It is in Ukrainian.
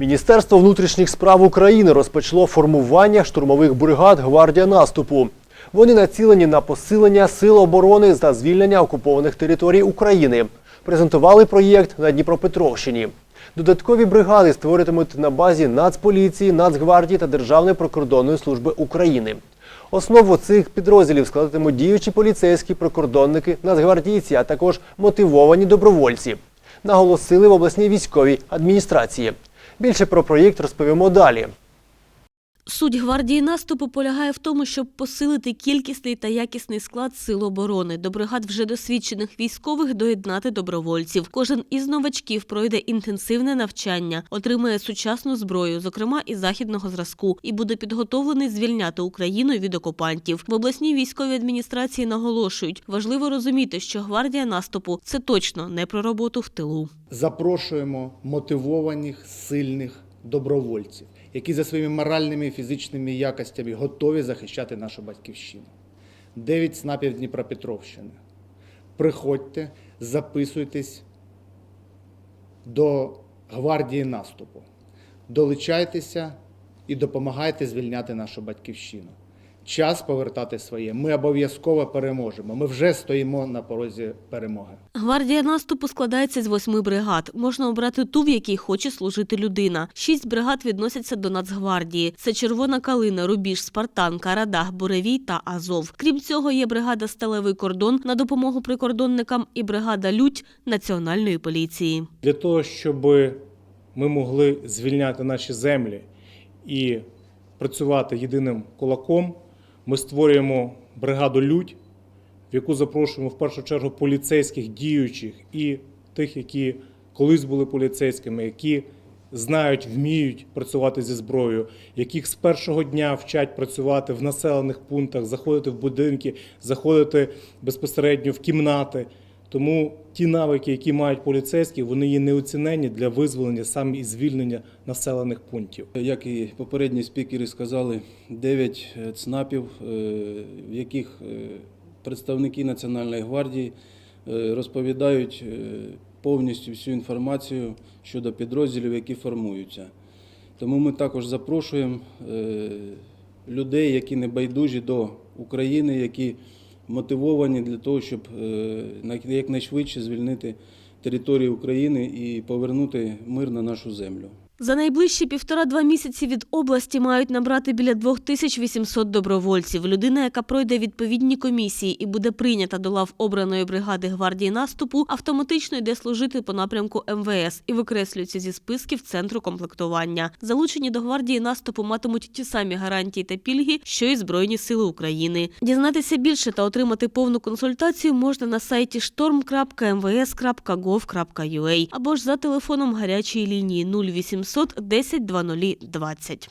Міністерство внутрішніх справ України розпочало формування штурмових бригад Гвардія наступу. Вони націлені на посилення сил оборони та звільнення окупованих територій України. Презентували проєкт на Дніпропетровщині. Додаткові бригади створюватимуть на базі Нацполіції, Нацгвардії та Державної прикордонної служби України. Основу цих підрозділів складатимуть діючі поліцейські, прикордонники, нацгвардійці, а також мотивовані добровольці. Наголосили в обласній військовій адміністрації. Більше про проєкт розповімо далі. Суть гвардії наступу полягає в тому, щоб посилити кількісний та якісний склад сил оборони. До бригад вже досвідчених військових доєднати добровольців. Кожен із новачків пройде інтенсивне навчання, отримає сучасну зброю, зокрема і західного зразку, і буде підготовлений звільняти Україну від окупантів. В обласній військовій адміністрації наголошують, важливо розуміти, що гвардія наступу це точно не про роботу в тилу. запрошуємо мотивованих, сильних добровольців, які за своїми моральними і фізичними якостями готові захищати нашу батьківщину. Дев'ять снапів Дніпропетровщини. Приходьте, записуйтесь до гвардії наступу, долучайтеся і допомагайте звільняти нашу батьківщину. Час повертати своє. Ми обов'язково переможемо. Ми вже стоїмо на порозі перемоги. Гвардія наступу складається з восьми бригад. Можна обрати ту, в якій хоче служити людина. Шість бригад відносяться до Нацгвардії. Це Червона Калина, Рубіж, Спартан, Карадах, Буревій та Азов. Крім цього, є бригада Сталевий кордон на допомогу прикордонникам і бригада Лють Національної поліції. для того, щоб ми могли звільняти наші землі і працювати єдиним кулаком, ми створюємо бригаду Людь, в яку запрошуємо в першу чергу поліцейських діючих і тих, які колись були поліцейськими, які знають, вміють працювати зі зброєю, яких з першого дня вчать працювати в населених пунктах, заходити в будинки, заходити безпосередньо в кімнати. Тому ті навики, які мають поліцейські, вони є неоціненні для визволення саме і звільнення населених пунктів. Як і попередні спікери сказали, 9 ЦНАПів, е, в яких е, представники Національної гвардії е, розповідають е, повністю всю інформацію щодо підрозділів, які формуються. Тому ми також запрошуємо е, людей, які не байдужі до України, які мотивовані для того, щоб е, на- якнайшвидше звільнити територію України і повернути мир на нашу землю. За найближчі півтора-два місяці від області мають набрати біля 2800 добровольців. Людина, яка пройде відповідні комісії і буде прийнята до лав обраної бригади гвардії наступу, автоматично йде служити по напрямку МВС і викреслюється зі списків центру комплектування. Залучені до гвардії наступу матимуть ті самі гарантії та пільги, що й Збройні Сили України. Дізнатися більше та отримати повну консультацію можна на сайті storm.mvs.gov.ua або ж за телефоном гарячої лінії 0800 10 00 20.